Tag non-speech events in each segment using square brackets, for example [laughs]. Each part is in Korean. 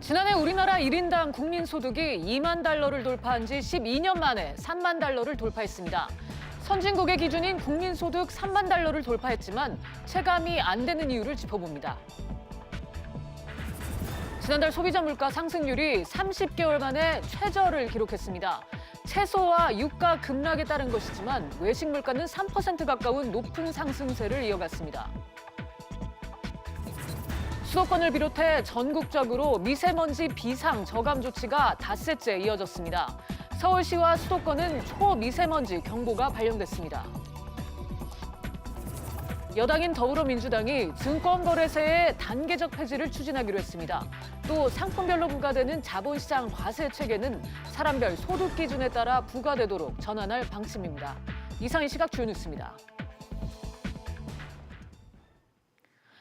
지난해 우리나라 1인당 국민 소득이 2만 달러를 돌파한 지 12년 만에 3만 달러를 돌파했습니다. 선진국의 기준인 국민 소득 3만 달러를 돌파했지만 체감이 안 되는 이유를 짚어봅니다. 지난달 소비자 물가 상승률이 30개월 만에 최저를 기록했습니다. 채소와 유가 급락에 따른 것이지만 외식 물가는 3% 가까운 높은 상승세를 이어갔습니다. 수도권을 비롯해 전국적으로 미세먼지 비상 저감 조치가 닷새째 이어졌습니다. 서울시와 수도권은 초미세먼지 경보가 발령됐습니다. 여당인 더불어민주당이 증권거래세의 단계적 폐지를 추진하기로 했습니다. 또 상품별로 부과되는 자본시장 과세 체계는 사람별 소득 기준에 따라 부과되도록 전환할 방침입니다. 이상 이 시각 주요 뉴스입니다.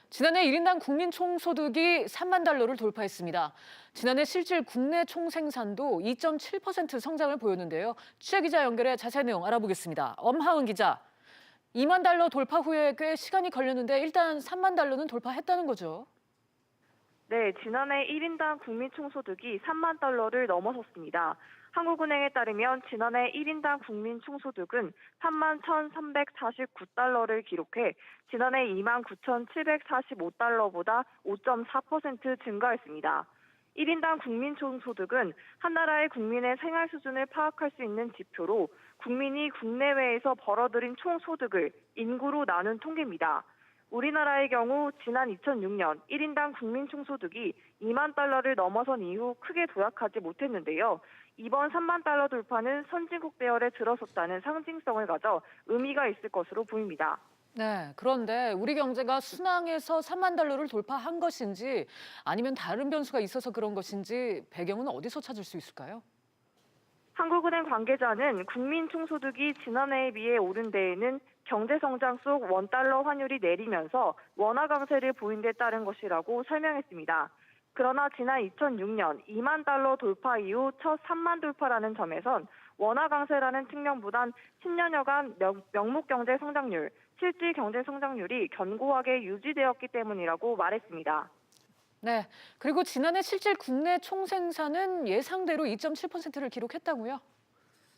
지난해 1인당 국민 총소득이 3만 달러를 돌파했습니다. 지난해 실질 국내 총생산도 2.7% 성장을 보였는데요. 취재 기자 연결해 자세한 내용 알아보겠습니다. 엄하은 기자, 2만 달러 돌파 후에 꽤 시간이 걸렸는데 일단 3만 달러는 돌파했다는 거죠. 네, 지난해 1인당 국민 총소득이 3만 달러를 넘어섰습니다. 한국은행에 따르면 지난해 1인당 국민 총소득은 3만 1,349달러를 기록해 지난해 2만 9,745달러보다 5.4% 증가했습니다. 1인당 국민 총소득은 한 나라의 국민의 생활 수준을 파악할 수 있는 지표로 국민이 국내외에서 벌어들인 총소득을 인구로 나눈 통계입니다. 우리나라의 경우 지난 2006년 1인당 국민 총소득이 2만 달러를 넘어선 이후 크게 도약하지 못했는데요. 이번 3만 달러 돌파는 선진국 대열에 들어섰다는 상징성을 가져 의미가 있을 것으로 보입니다. 네, 그런데 우리 경제가 순항에서 3만 달러를 돌파한 것인지 아니면 다른 변수가 있어서 그런 것인지 배경은 어디서 찾을 수 있을까요? 한국은행 관계자는 국민 총소득이 지난해에 비해 오른 데에는 경제 성장 속 원달러 환율이 내리면서 원화 강세를 보인 데 따른 것이라고 설명했습니다. 그러나 지난 2006년 2만 달러 돌파 이후 첫 3만 돌파라는 점에선 원화 강세라는 측면보단 10년여간 명, 명목 경제 성장률, 실질 경제 성장률이 견고하게 유지되었기 때문이라고 말했습니다. 네, 그리고 지난해 실질 국내 총생산은 예상대로 2.7%를 기록했다고요?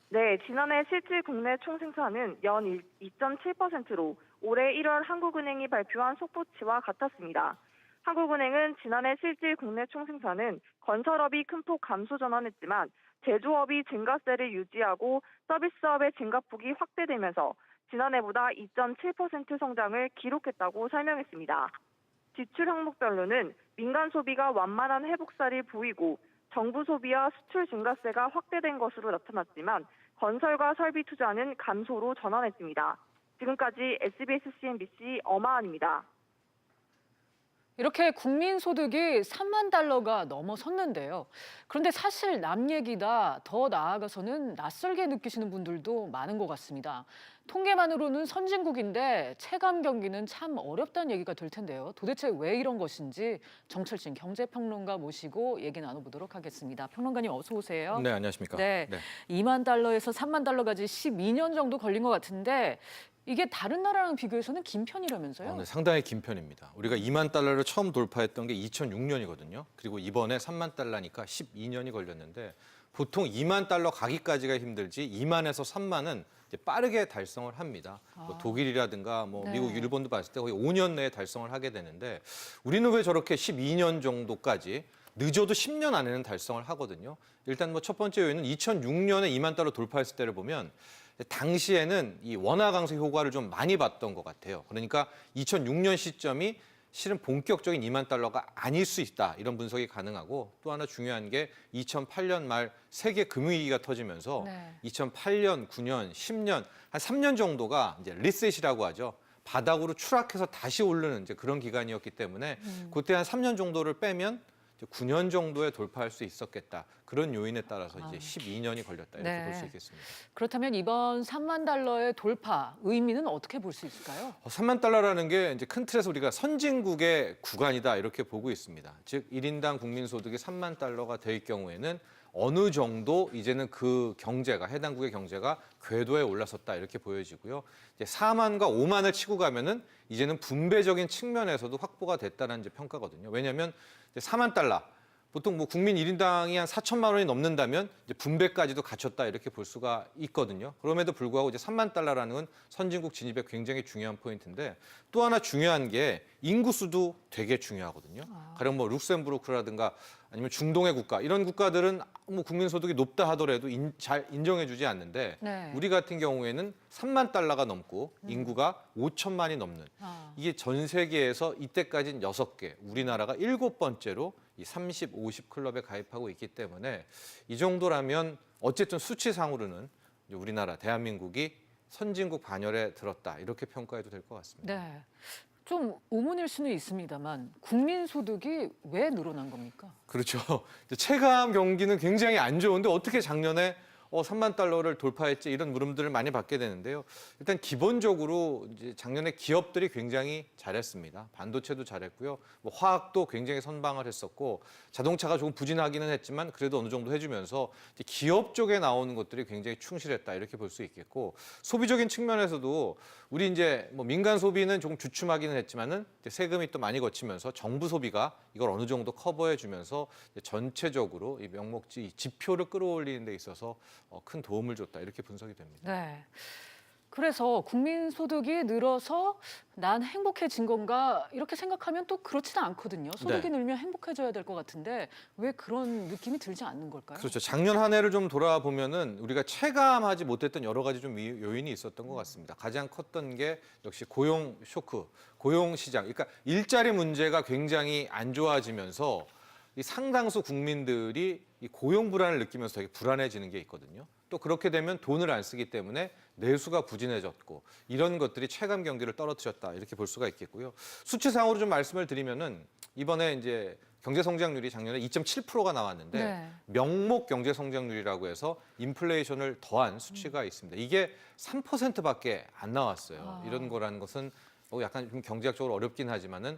네, 지난해 실질 국내 총생산은 연 2.7%로 올해 1월 한국은행이 발표한 속보치와 같았습니다. 한국은행은 지난해 실질 국내 총생산은 건설업이 큰 폭 감소 전환했지만 제조업이 증가세를 유지하고 서비스업의 증가폭이 확대되면서 지난해보다 2.7% 성장을 기록했다고 설명했습니다. 지출 항목별로는 민간 소비가 완만한 회복세를 보이고 정부 소비와 수출 증가세가 확대된 것으로 나타났지만 건설과 설비 투자는 감소로 전환했습니다. 지금까지 SBS CNBC 어마한입니다. 이렇게 국민 소득이 3만 달러가 넘어섰는데요. 그런데 사실 남 얘기다 더 나아가서는 낯설게 느끼시는 분들도 많은 것 같습니다. 통계만으로는 선진국인데 체감 경기는 참 어렵다는 얘기가 될 텐데요. 도대체 왜 이런 것인지 정철진 경제평론가 모시고 얘기 나눠보도록 하겠습니다. 평론가님 어서 오세요. 네, 안녕하십니까? 네. 2만 달러에서 3만 달러까지 12년 정도 걸린 것 같은데 이게 다른 나라랑 비교해서는 긴 편이라면서요? 어, 네, 상당히 긴 편입니다. 우리가 2만 달러를 처음 돌파했던 게 2006년이거든요. 그리고 이번에 3만 달러니까 12년이 걸렸는데 보통 2만 달러 가기까지가 힘들지 2만에서 3만은 이제 빠르게 달성을 합니다. 뭐 아. 독일이라든가 뭐 네. 미국, 일본도 봤을 때 거의 5년 내에 달성을 하게 되는데 우리는 왜 저렇게 12년 정도까지 늦어도 10년 안에는 달성을 하거든요. 일단 뭐 첫 번째 요인은 2006년에 2만 달러 돌파했을 때를 보면 당시에는 이 원화 강세 효과를 좀 많이 봤던 것 같아요. 그러니까 2006년 시점이 실은 본격적인 2만 달러가 아닐 수 있다 이런 분석이 가능하고 또 하나 중요한 게 2008년 말 세계 금융위기가 터지면서 네. 2008년, 9년, 10년 한 3년 정도가 이제 리셋이라고 하죠. 바닥으로 추락해서 다시 오르는 이제 그런 기간이었기 때문에 그때 한 3년 정도를 빼면 9년 정도에 돌파할 수 있었겠다. 그런 요인에 따라서 이제 12년이 걸렸다 이렇게 네. 볼 수 있겠습니다. 그렇다면 이번 3만 달러의 돌파 의미는 어떻게 볼 수 있을까요? 어, 3만 달러라는 게 이제 큰 틀에서 우리가 선진국의 구간이다 이렇게 보고 있습니다. 즉 1인당 국민 소득이 3만 달러가 될 경우에는 어느 정도 이제는 그 경제가 해당국의 경제가 궤도에 올라섰다 이렇게 보여지고요. 이제 4만과 5만을 치고 가면은 이제는 분배적인 측면에서도 확보가 됐다는 이제 평가거든요. 왜냐하면 이제 4만 달러 보통 뭐 국민 일인당이한 4천만 원이 넘는다면 이제 분배까지도 갖췄다 이렇게 볼 수가 있거든요. 그럼에도 불구하고 이제 3만 달러라는 건 선진국 진입에 굉장히 중요한 포인트인데 또 하나 중요한 게 인구수도 되게 중요하거든요. 가령 뭐 룩셈부르크라든가 아니면 중동의 국가 이런 국가들은 뭐 국민 소득이 높다 하더라도 인, 잘 인정해 주지 않는데 네. 우리 같은 경우에는 3만 달러가 넘고 인구가 5천만이 넘는 아, 이게 전 세계에서 이때까지는 여섯 개, 우리나라가 일곱 번째로 이 30, 50 클럽에 가입하고 있기 때문에 이 정도라면 어쨌든 수치상으로는 우리나라 대한민국이 선진국 반열에 들었다 이렇게 평가해도 될 것 같습니다. 네. 좀 의문일 수는 있습니다만 국민 소득이 왜 늘어난 겁니까? 그렇죠. [laughs] 체감 경기는 굉장히 안 좋은데 어떻게 작년에 어, 3만 달러를 돌파했지 이런 물음들을 많이 받게 되는데요. 일단 기본적으로 이제 작년에 기업들이 굉장히 잘했습니다. 반도체도 잘했고요. 뭐 화학도 굉장히 선방을 했었고 자동차가 조금 부진하기는 했지만 그래도 어느 정도 해주면서 기업 쪽에 나오는 것들이 굉장히 충실했다 이렇게 볼 수 있겠고 소비적인 측면에서도 우리 이제 뭐 민간 소비는 조금 주춤하기는 했지만은 세금이 또 많이 거치면서 정부 소비가 이걸 어느 정도 커버해 주면서 이제 전체적으로 이 명목지 이 지표를 끌어올리는 데 있어서 어, 큰 도움을 줬다 이렇게 분석이 됩니다. 네. 그래서 국민 소득이 늘어서 난 행복해진 건가 이렇게 생각하면 또 그렇지는 않거든요. 소득이 네. 늘면 행복해져야 될 것 같은데 왜 그런 느낌이 들지 않는 걸까요? 그렇죠. 작년 한 해를 좀 돌아보면은 우리가 체감하지 못했던 여러 가지 좀 이- 요인이 있었던 것 같습니다. 가장 컸던 게 역시 고용 쇼크, 고용 시장. 그러니까 일자리 문제가 굉장히 안 좋아지면서 이 상당수 국민들이 이 고용 불안을 느끼면서 되게 불안해지는 게 있거든요. 또 그렇게 되면 돈을 안 쓰기 때문에 내수가 부진해졌고 이런 것들이 체감 경기를 떨어뜨렸다 이렇게 볼 수가 있겠고요. 수치상으로 좀 말씀을 드리면은 이번에 이제 경제 성장률이 작년에 2.7%가 나왔는데 네. 명목 경제 성장률이라고 해서 인플레이션을 더한 수치가 있습니다. 이게 3%밖에 안 나왔어요. 아. 이런 거라는 것은 뭐 약간 좀 경제학적으로 어렵긴 하지만은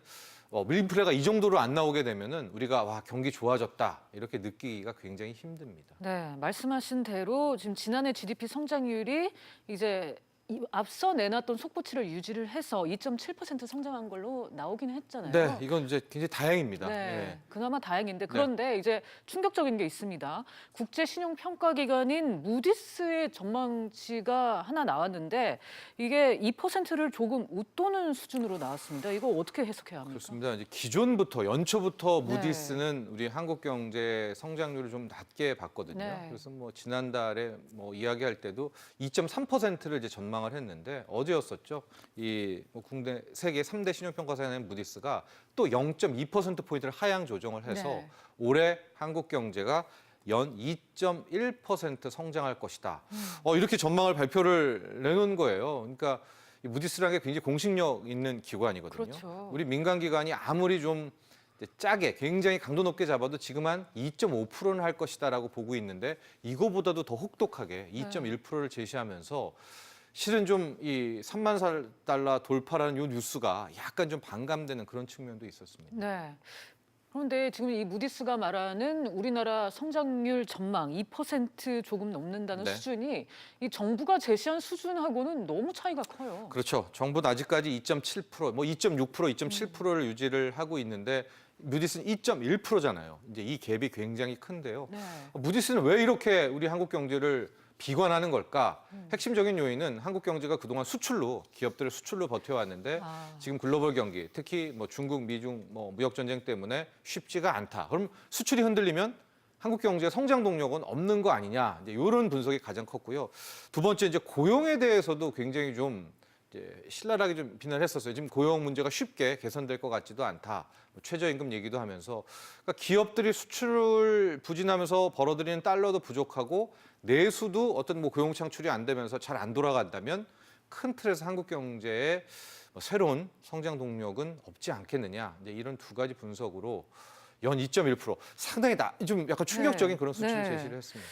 어, 밀인플레가 이 정도로 안 나오게 되면은 우리가 와 경기 좋아졌다 이렇게 느끼기가 굉장히 힘듭니다. 네, 말씀하신 대로 지금 지난해 GDP 성장률이 이제 이- 앞서 내놨던 속보치를 유지를 해서 2.7% 성장한 걸로 나오긴 했잖아요. 네, 이건 이제 굉장히 다행입니다. 네, 예. 그나마 다행인데 그런데 이제 충격적인 게 있습니다. 국제 신용 평가 기관인 무디스의 전망치가 하나 나왔는데 이게 2%를 조금 웃도는 수준으로 나왔습니다. 이거 어떻게 해석해야 합니까? 그렇습니다. 이제 기존부터 연초부터 네. 무디스는 우리 한국 경제 성장률을 좀 낮게 봤거든요. 네. 그래서 뭐 지난달에 뭐 이야기할 때도 2.3%를 이제 전망 을 했는데 어제였었죠. 이뭐 국내 세계 3대 신용평가사인 무디스가 또 0.2% 포인트를 하향 조정을 해서 네. 올해 한국 경제가 연 2.1% 성장할 것이다. 음. 어, 이렇게 전망을 발표를 내놓은 거예요. 그러니까 이 무디스라는 게 굉장히 공식력 있는 기관이거든요. 그렇죠. 우리 민간 기관이 아무리 좀 짜게 굉장히 강도 높게 잡아도 지금 한 2.5%는 할 것이다라고 보고 있는데 이거보다도 더 혹독하게 2.1%를 제시하면서 실은 좀 이 3만 살 달러 돌파라는 요 뉴스가 약간 좀 반감되는 그런 측면도 있었습니다. 네. 그런데 지금 이 무디스가 말하는 우리나라 성장률 전망 2% 조금 넘는다는 네. 수준이 이 정부가 제시한 수준하고는 너무 차이가 커요. 그렇죠. 정부는 아직까지 2.7%, 뭐 2.6%, 2.7%를 유지를 하고 있는데 무디스는 2.1%잖아요. 이제 이 갭이 굉장히 큰데요. 네. 무디스는 왜 이렇게 우리 한국 경제를 비관하는 걸까? 음. 핵심적인 요인은 한국 경제가 그동안 수출로 기업들을 수출로 버텨왔는데 아. 지금 글로벌 경기, 특히 뭐 중국, 미중 뭐 무역 전쟁 때문에 쉽지가 않다. 그럼 수출이 흔들리면 한국 경제 성장 동력은 없는 거 아니냐? 이제 이런 분석이 가장 컸고요. 두 번째 이제 고용에 대해서도 굉장히 좀 이제 신랄하게 좀 비난을 했었어요. 지금 고용 문제가 쉽게 개선될 것 같지도 않다. 뭐 최저임금 얘기도 하면서 그러니까 기업들이 수출을 부진하면서 벌어들이는 달러도 부족하고 내수도 어떤 뭐 고용 창출이 안 되면서 잘 안 돌아간다면 큰 틀에서 한국 경제의 뭐 새로운 성장 동력은 없지 않겠느냐. 이제 이런 두 가지 분석으로 연 2.1% 상당히 나, 좀 약간 충격적인 네. 그런 수치를 네. 제시를 했습니다.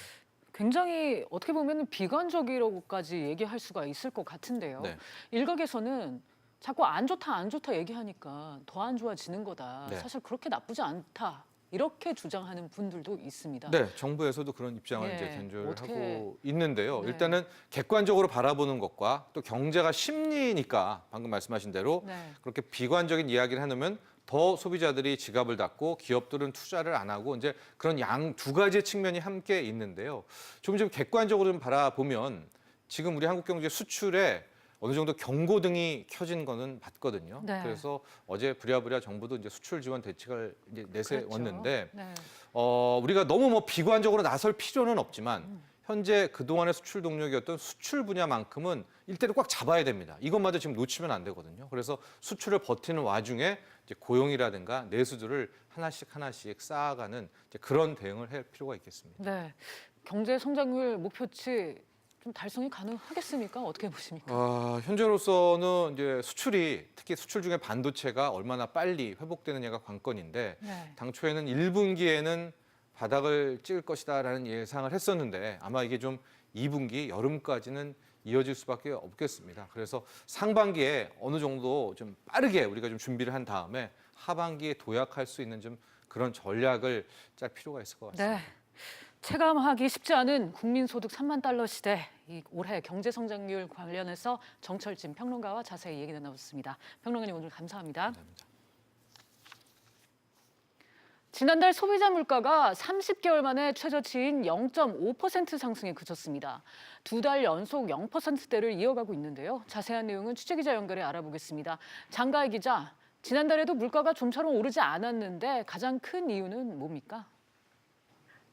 굉장히 어떻게 보면 비관적이라고까지 얘기할 수가 있을 것 같은데요. 네. 일각에서는 자꾸 안 좋다 안 좋다 얘기하니까 더 안 좋아지는 거다. 네. 사실 그렇게 나쁘지 않다. 이렇게 주장하는 분들도 있습니다. 네, 정부에서도 그런 입장을 예, 이제 견조를 어떻게- 하고 있는데요. 네. 일단은 객관적으로 바라보는 것과 또 경제가 심리니까 방금 말씀하신 대로 네. 그렇게 비관적인 이야기를 해놓으면 더 소비자들이 지갑을 닫고 기업들은 투자를 안 하고 이제 그런 양 두 가지 측면이 함께 있는데요. 좀좀 객관적으로 좀 바라보면 지금 우리 한국 경제 수출에 어느 정도 경고등이 켜진 거는 맞거든요. 네. 그래서 어제 부랴부랴 정부도 이제 수출 지원 대책을 이제 내세웠는데 그렇죠. 네. 어, 우리가 너무 뭐 비관적으로 나설 필요는 없지만 현재 그동안의 수출 동력이었던 수출 분야만큼은 일대를 꽉 잡아야 됩니다. 이것마저 지금 놓치면 안 되거든요. 그래서 수출을 버티는 와중에 이제 고용이라든가 내수들을 하나씩 하나씩 쌓아가는 이제 그런 대응을 할 필요가 있겠습니다. 네. 경제 성장률 목표치 좀 달성이 가능하겠습니까? 어떻게 보십니까? 아, 현재로서는 이제 수출이 특히 수출 중에 반도체가 얼마나 빨리 회복되느냐가 관건인데 네. 당초에는 1분기에는 바닥을 찍을 것이다라는 예상을 했었는데 아마 이게 좀 2분기 여름까지는 이어질 수밖에 없겠습니다. 그래서 상반기에 어느 정도 좀 빠르게 우리가 좀 준비를 한 다음에 하반기에 도약할 수 있는 좀 그런 전략을 짤 필요가 있을 것 같습니다. 네. 체감하기 쉽지 않은 국민소득 3만 달러 시대. 이 올해 경제 성장률 관련해서 정철진 평론가와 자세히 얘기 나눴습니다. 평론가님 오늘 감사합니다. 감사합니다. 지난달 소비자 물가가 30개월 만에 최저치인 0.5% 상승에 그쳤습니다. 두 달 연속 0%대를 이어가고 있는데요. 자세한 내용은 취재기자 연결해 알아보겠습니다. 장가희 기자, 지난달에도 물가가 좀처럼 오르지 않았는데 가장 큰 이유는 뭡니까?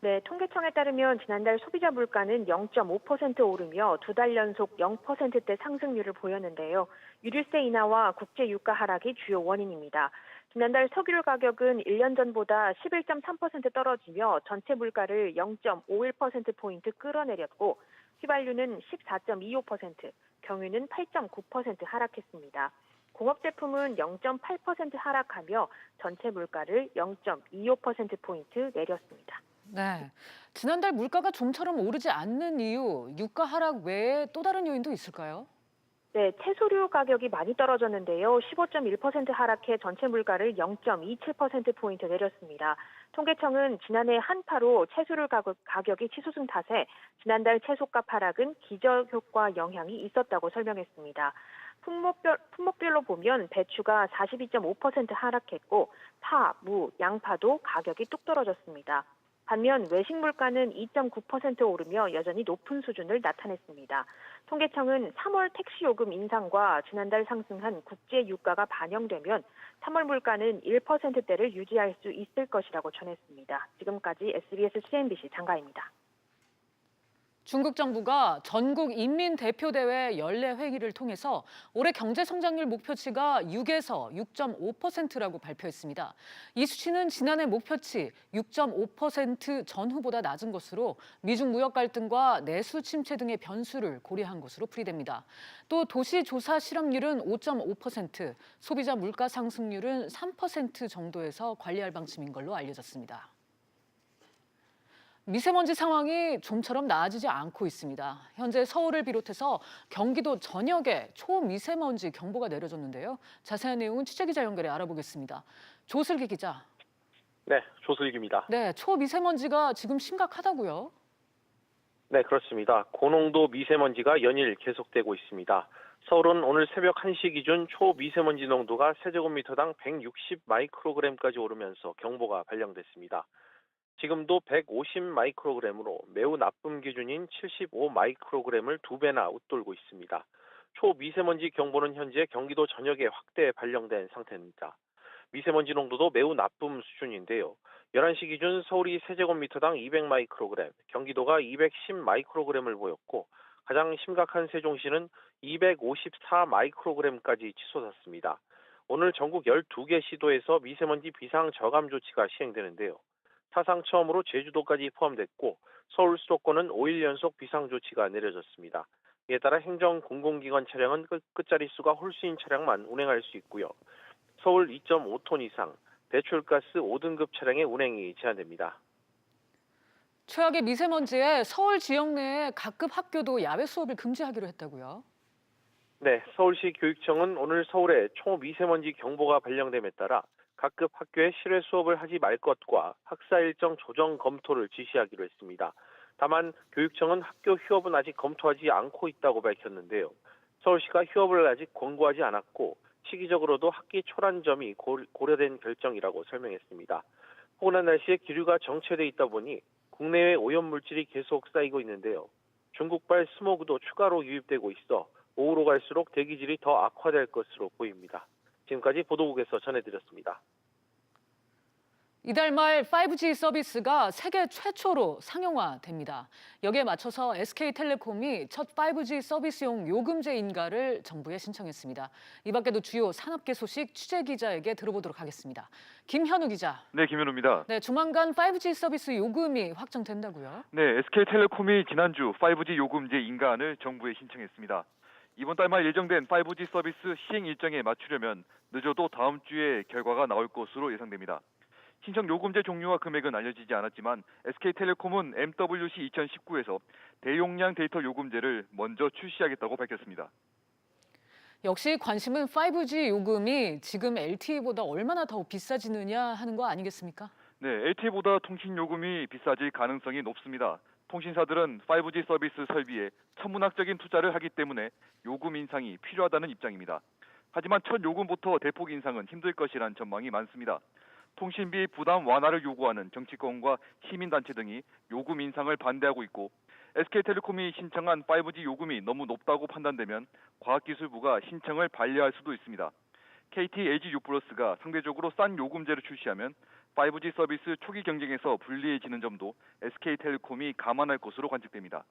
네, 통계청에 따르면 지난달 소비자 물가는 0.5% 오르며 두 달 연속 0%대 상승률을 보였는데요. 유류세 인하와 국제 유가 하락이 주요 원인입니다. 지난달 석유류 가격은 1년 전보다 11.3% 떨어지며 전체 물가를 0.51%포인트 끌어내렸고 휘발유는 14.25%, 경유는 8.9% 하락했습니다. 공업 제품은 0.8% 하락하며 전체 물가를 0.25%포인트 내렸습니다. 네. 지난달 물가가 좀처럼 오르지 않는 이유, 유가 하락 외에 또 다른 요인도 있을까요? 네, 채소류 가격이 많이 떨어졌는데요. 15.1% 하락해 전체 물가를 0.27%포인트 내렸습니다. 통계청은 지난해 한파로 채소류 가격, 가격이 치솟은 탓에 지난달 채소값 하락은 기저효과 영향이 있었다고 설명했습니다. 품목별, 품목별로 보면 배추가 42.5% 하락했고 파, 무, 양파도 가격이 뚝 떨어졌습니다. 반면 외식 물가는 2.9% 오르며 여전히 높은 수준을 나타냈습니다. 통계청은 3월 택시 요금 인상과 지난달 상승한 국제 유가가 반영되면 3월 물가는 1%대를 유지할 수 있을 것이라고 전했습니다. 지금까지 SBS CNBC 장가입니다. 중국 정부가 전국 인민 대표 대회 연례 회의를 통해서 올해 경제 성장률 목표치가 6에서 6.5%라고 발표했습니다. 이 수치는 지난해 목표치 6.5% 전후보다 낮은 것으로 미중 무역 갈등과 내수 침체 등의 변수를 고려한 것으로 풀이됩니다. 또 도시 조사 실업률은 5.5%, 소비자 물가 상승률은 3% 정도에서 관리할 방침인 걸로 알려졌습니다. 미세먼지 상황이 좀처럼 나아지지 않고 있습니다. 현재 서울을 비롯해서 경기도 전역에 초미세먼지 경보가 내려졌는데요. 자세한 내용은 취재기자 연결해 알아보겠습니다. 조슬기 기자. 네, 조슬기입니다. 네, 초미세먼지가 지금 심각하다고요? 네, 그렇습니다. 고농도 미세먼지가 연일 계속되고 있습니다. 서울은 오늘 새벽 1시 기준 초미세먼지 농도가 세제곱미터당 160 마이크로그램까지 오르면서 경보가 발령됐습니다. 지금도 150 마이크로그램으로 매우 나쁨 기준인 75 마이크로그램을 두 배나 웃돌고 있습니다. 초미세먼지 경보는 현재 경기도 전역에 확대 발령된 상태입니다. 미세먼지 농도도 매우 나쁨 수준인데요. 11시 기준 서울이 세제곱미터당 200 마이크로그램, 경기도가 210 마이크로그램을 보였고 가장 심각한 세종시는 254 마이크로그램까지 치솟았습니다. 오늘 전국 12개 시도에서 미세먼지 비상 저감 조치가 시행되는데요. 사상 처음으로 제주도까지 포함됐고 서울 수도권은 5일 연속 비상 조치가 내려졌습니다. 이에 따라 행정 공공기관 차량은 끝, 끝자릿수가 홀수인 차량만 운행할 수 있고요. 서울 2.5톤 이상, 배출가스 5등급 차량의 운행이 제한됩니다. 최악의 미세먼지에 서울 지역 내에 각급 학교도 야외 수업을 금지하기로 했다고요? 네, 서울시 교육청은 오늘 서울에 초미세먼지 경보가 발령됨에 따라 각급 학교에 실외 수업을 하지 말 것과 학사 일정 조정 검토를 지시하기로 했습니다. 다만 교육청은 학교 휴업은 아직 검토하지 않고 있다고 밝혔는데요. 서울시가 휴업을 아직 권고하지 않았고 시기적으로도 학기 초란 점이 고- 고려된 결정이라고 설명했습니다. 호남한 날씨에 기류가 정체돼 있다 보니 국내외 오염 물질이 계속 쌓이고 있는데요. 중국발 스모그도 추가로 유입되고 있어 오후로 갈수록 대기질이 더 악화될 것으로 보입니다. 지금까지 보도국에서 전해드렸습니다. 이달 말 5G 서비스가 세계 최초로 상용화됩니다. 여기에 맞춰서 SK텔레콤이 첫 5G 서비스용 요금제 인가를 정부에 신청했습니다. 이 밖에도 주요 산업계 소식 취재 기자에게 들어보도록 하겠습니다. 김현우 기자. 네, 김현우입니다. 네, 조만간 5G 서비스 요금이 확정된다고요? 네, SK텔레콤이 지난주 5G 요금제 인가안을 정부에 신청했습니다. 이번 달 말 예정된 5G 서비스 시행 일정에 맞추려면 늦어도 다음 주에 결과가 나올 것으로 예상됩니다. 신청 요금제 종류와 금액은 알려지지 않았지만 SK텔레콤은 MWC 2019에서 대용량 데이터 요금제를 먼저 출시하겠다고 밝혔습니다. 역시 관심은 5G 요금이 지금 LTE보다 얼마나 더 비싸지느냐 하는 거 아니겠습니까? 네, LTE보다 통신 요금이 비싸질 가능성이 높습니다. 통신사들은 5G 서비스 설비에 천문학적인 투자를 하기 때문에 요금 인상이 필요하다는 입장입니다. 하지만 첫 요금부터 대폭 인상은 힘들 것이란 전망이 많습니다. 통신비 부담 완화를 요구하는 정치권과 시민단체 등이 요금 인상을 반대하고 있고 SK텔레콤이 신청한 5G 요금이 너무 높다고 판단되면 과학기술부가 신청을 반려할 수도 있습니다. KT, LG U+가 상대적으로 싼 요금제를 출시하면 5G 서비스 초기 경쟁에서 불리해지는 점도 SK텔레콤이 감안할 것으로 관측됩니다.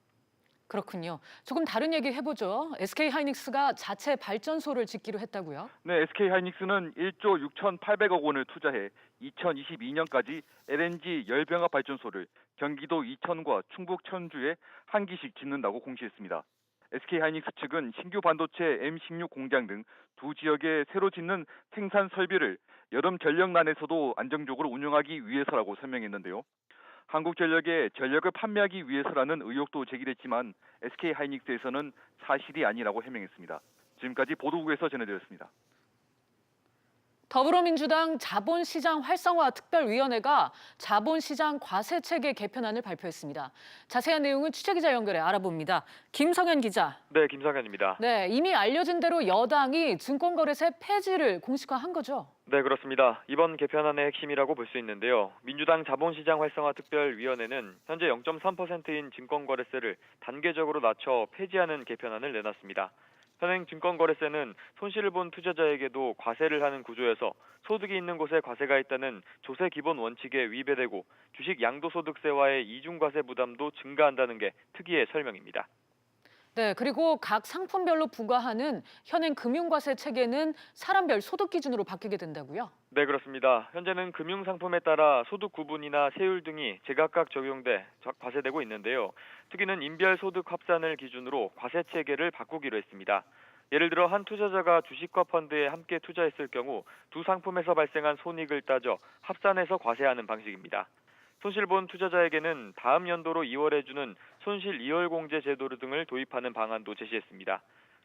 그렇군요. 조금 다른 얘기 해보죠. SK 하이닉스가 자체 발전소를 짓기로 했다고요? 네, SK 하이닉스는 1조 6,800억 원을 투자해 2022년까지 LNG 열병합 발전소를 경기도 이천과 충북 천주에 한 기씩 짓는다고 공시했습니다. SK 하이닉스 측은 신규 반도체 M16 공장 등 두 지역에 새로 짓는 생산 설비를 여름 전력난에서도 안정적으로 운영하기 위해서라고 설명했는데요. 한국전력에 전력을 판매하기 위해서라는 의혹도 제기됐지만 SK 하이닉스에서는 사실이 아니라고 해명했습니다. 지금까지 보도국에서 전해드렸습니다. 더불어민주당 자본시장 활성화 특별위원회가 자본시장 과세 체계 개편안을 발표했습니다. 자세한 내용은 취재기자 연결해 알아봅니다. 김성현 기자. 네, 김성현입니다. 네, 이미 알려진 대로 여당이 증권거래세 폐지를 공식화한 거죠. 네, 그렇습니다. 이번 개편안의 핵심이라고 볼 수 있는데요. 민주당 자본시장 활성화 특별위원회는 현재 0.3%인 증권거래세를 단계적으로 낮춰 폐지하는 개편안을 내놨습니다. 현행 증권거래세는 손실을 본 투자자에게도 과세를 하는 구조여서 소득이 있는 곳에 과세가 있다는 조세 기본 원칙에 위배되고 주식 양도소득세와의 이중과세 부담도 증가한다는 게 특이의 설명입니다. 네, 그리고 각 상품별로 부과하는 현행 금융과세 체계는 사람별 소득 기준으로 바뀌게 된다고요? 네, 그렇습니다. 현재는 금융 상품에 따라 소득 구분이나 세율 등이 제각각 적용돼 자- 과세되고 있는데요. 특히는 인별 소득 합산을 기준으로 과세 체계를 바꾸기로 했습니다. 예를 들어 한 투자자가 주식과 펀드에 함께 투자했을 경우 두 상품에서 발생한 손익을 따져 합산해서 과세하는 방식입니다. 손실 본 투자자에게는 다음 연도로 2월에 주는 손실 이월 공제 제도 등을 도입하는 방안도 제시했습니다.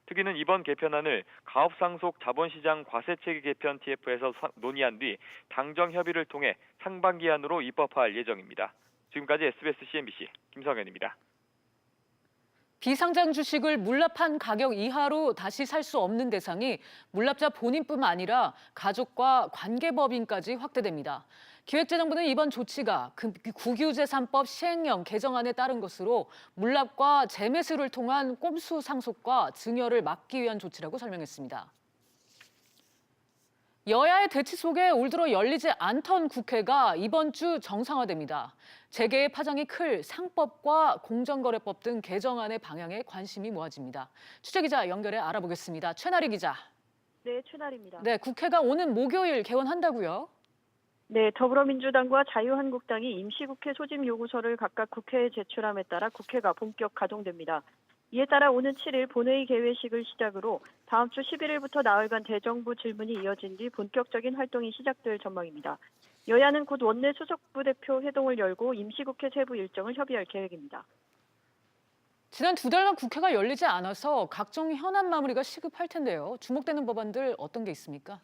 특히는 이번 개편안을 가업상속 자본시장 과세체계 개편 TF에서 사- 논의한 뒤 당정 협의를 통해 상반기 안으로 입법할 예정입니다. 지금까지 SBS CNBC 김성현입니다. 비상장 주식을 물납한 가격 이하로 다시 살 수 없는 대상이 물납자 본인뿐만 아니라 가족과 관계법인까지 확대됩니다. 기획재정부는 이번 조치가 그 국유재산법 시행령 개정안에 따른 것으로 물납과 재매수를 통한 꼼수 상속과 증여를 막기 위한 조치라고 설명했습니다. 여야의 대치 속에 올 들어 열리지 않던 국회가 이번 주 정상화됩니다. 재개의 파장이 클 상법과 공정거래법 등 개정안의 방향에 관심이 모아집니다. 취재기자 연결해 알아보겠습니다. 최나리 기자. 네, 최나리입니다. 네, 국회가 오는 목요일 개원한다고요? 네, 더불어민주당과 자유한국당이 임시국회 소집 요구서를 각각 국회에 제출함에 따라 국회가 본격 가동됩니다. 이에 따라 오는 7일 본회의 개회식을 시작으로 다음 주 11일부터 나흘간 대정부 질문이 이어진 뒤 본격적인 활동이 시작될 전망입니다. 여야는 곧 원내 수석부 대표 회동을 열고 임시국회 세부 일정을 협의할 계획입니다. 지난 두 달간 국회가 열리지 않아서 각종 현안 마무리가 시급할 텐데요. 주목되는 법안들 어떤 게 있습니까?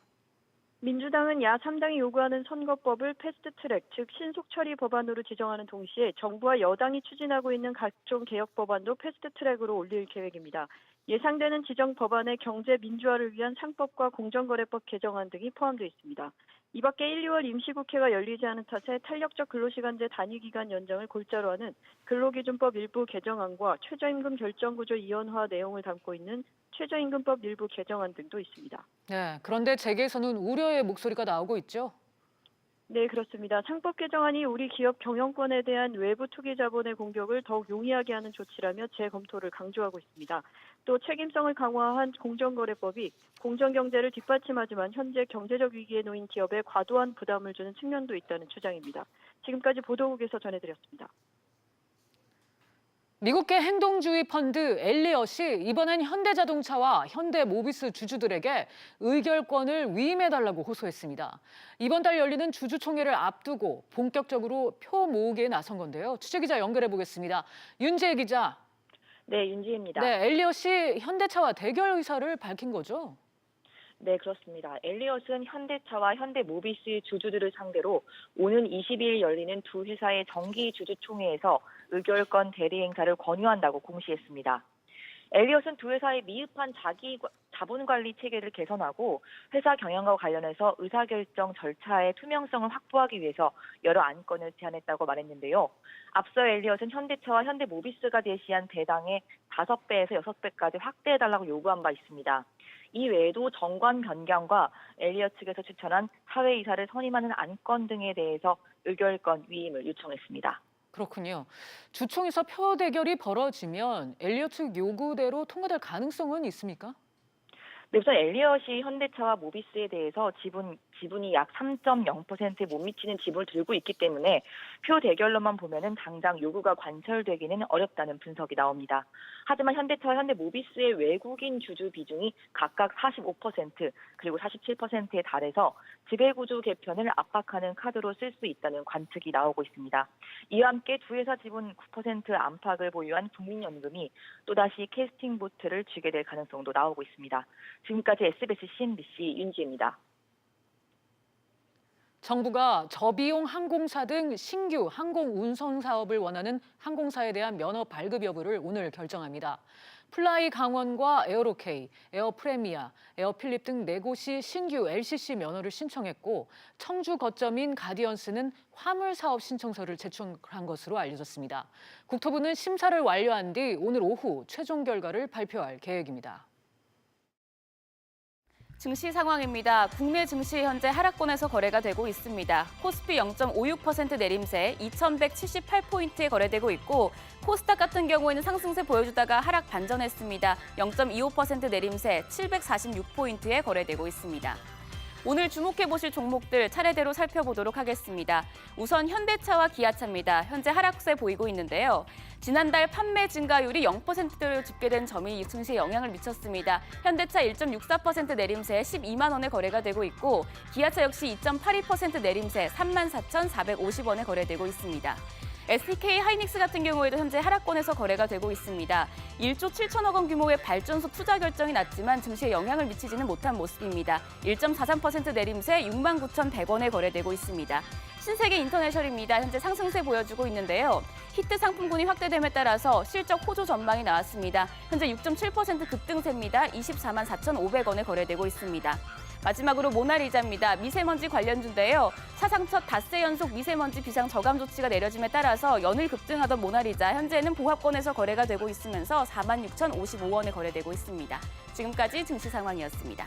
민주당은 야 3당이 요구하는 선거법을 패스트트랙, 즉 신속 처리 법안으로 지정하는 동시에 정부와 여당이 추진하고 있는 각종 개혁 법안도 패스트트랙으로 올릴 계획입니다. 예상되는 지정 법안의 경제 민주화를 위한 상법과 공정거래법 개정안 등이 포함되어 있습니다. 이 밖에 1, 2월 임시국회가 열리지 않은 탓에 탄력적 근로시간제 단위기간 연장을 골자로 하는 근로기준법 일부 개정안과 최저임금 결정구조 이원화 내용을 담고 있는 최저임금법 일부 개정안 등도 있습니다. 네, 그런데 재계에서는 우려의 목소리가 나오고 있죠. 네, 그렇습니다. 상법 개정안이 우리 기업 경영권에 대한 외부 투기 자본의 공격을 더욱 용이하게 하는 조치라며 재검토를 강조하고 있습니다. 또 책임성을 강화한 공정거래법이 공정경제를 뒷받침하지만 현재 경제적 위기에 놓인 기업에 과도한 부담을 주는 측면도 있다는 주장입니다. 지금까지 보도국에서 전해드렸습니다. 미국계 행동주의 펀드 엘리엇이 이번엔 현대자동차와 현대모비스 주주들에게 의결권을 위임해달라고 호소했습니다. 이번 달 열리는 주주총회를 앞두고 본격적으로 표 모으기에 나선 건데요. 취재기자 연결해 보겠습니다. 윤재 기자. 네, 윤지혜입니다. 네, 엘리엇이 현대차와 대결 의사를 밝힌 거죠? 네, 그렇습니다. 엘리엇은 현대차와 현대모비스 주주들을 상대로 오는 22일 열리는 두 회사의 정기 주주총회에서 의결권 대리 행사를 권유한다고 공시했습니다. 엘리엇은 두 회사의 미흡한 자기 자본 관리 체계를 개선하고 회사 경영과 관련해서 의사결정 절차의 투명성을 확보하기 위해서 여러 안건을 제안했다고 말했는데요. 앞서 엘리엇은 현대차와 현대모비스가 제시한 배당의 5배에서 6배까지 확대해달라고 요구한 바 있습니다. 이 외에도 정관 변경과 엘리엇 측에서 추천한 사회이사를 선임하는 안건 등에 대해서 의결권 위임을 요청했습니다. 그렇군요. 주총에서 표 대결이 벌어지면 엘리엇 측 요구대로 통과될 가능성은 있습니까? 네, 우선 엘리엇이 현대차와 모비스에 대해서 지분 지분이 약 3.0%에 못 미치는 지분을 들고 있기 때문에 표 대결로만 보면은 당장 요구가 관철되기는 어렵다는 분석이 나옵니다. 하지만 현대차와 현대모비스의 외국인 주주 비중이 각각 45% 그리고 47%에 달해서 지배구조 개편을 압박하는 카드로 쓸 수 있다는 관측이 나오고 있습니다. 이와 함께 두 회사 지분 9% 안팎을 보유한 국민연금이 또다시 캐스팅 보트를 쥐게 될 가능성도 나오고 있습니다. 지금까지 SBS CNBC 윤지입니다. 정부가 저비용 항공사 등 신규 항공 운송 사업을 원하는 항공사에 대한 면허 발급 여부를 오늘 결정합니다. 플라이 강원과 에어로케이, 에어프레미아, 에어필립 등 네 곳이 신규 LCC 면허를 신청했고 청주 거점인 가디언스는 화물 사업 신청서를 제출한 것으로 알려졌습니다. 국토부는 심사를 완료한 뒤 오늘 오후 최종 결과를 발표할 계획입니다. 증시 상황입니다. 국내 증시 현재 하락권에서 거래가 되고 있습니다. 코스피 0.56% 내림세 2,178포인트에 거래되고 있고 코스닥 같은 경우에는 상승세 보여주다가 하락 반전했습니다. 0.25% 내림세 746포인트에 거래되고 있습니다. 오늘 주목해 보실 종목들 차례대로 살펴보도록 하겠습니다. 우선 현대차와 기아차입니다. 현재 하락세 보이고 있는데요. 지난달 판매 증가율이 0%로 집계된 점이 증시에 영향을 미쳤습니다. 현대차 1.64% 내림세 12만 원에 거래가 되고 있고 기아차 역시 2.82% 내림세 34,450원에 거래되고 있습니다. SK 하이닉스 같은 경우에도 현재 하락권에서 거래가 되고 있습니다. 1조 7천억 원 규모의 발전소 투자 결정이 났지만 증시에 영향을 미치지는 못한 모습입니다. 1.43% 내림세 6만 9,100원에 거래되고 있습니다. 신세계 인터내셜입니다. 현재 상승세 보여주고 있는데요. 히트 상품군이 확대됨에 따라서 실적 호조 전망이 나왔습니다. 현재 6.7% 급등세입니다. 24만 4,500원에 거래되고 있습니다. 마지막으로 모나리자입니다. 미세먼지 관련주인데요. 사상 첫 닷새 연속 미세먼지 비상 저감 조치가 내려짐에 따라서 연일 급등하던 모나리자 현재는 보합권에서 거래가 되고 있으면서 46,055원에 거래되고 있습니다. 지금까지 증시 상황이었습니다.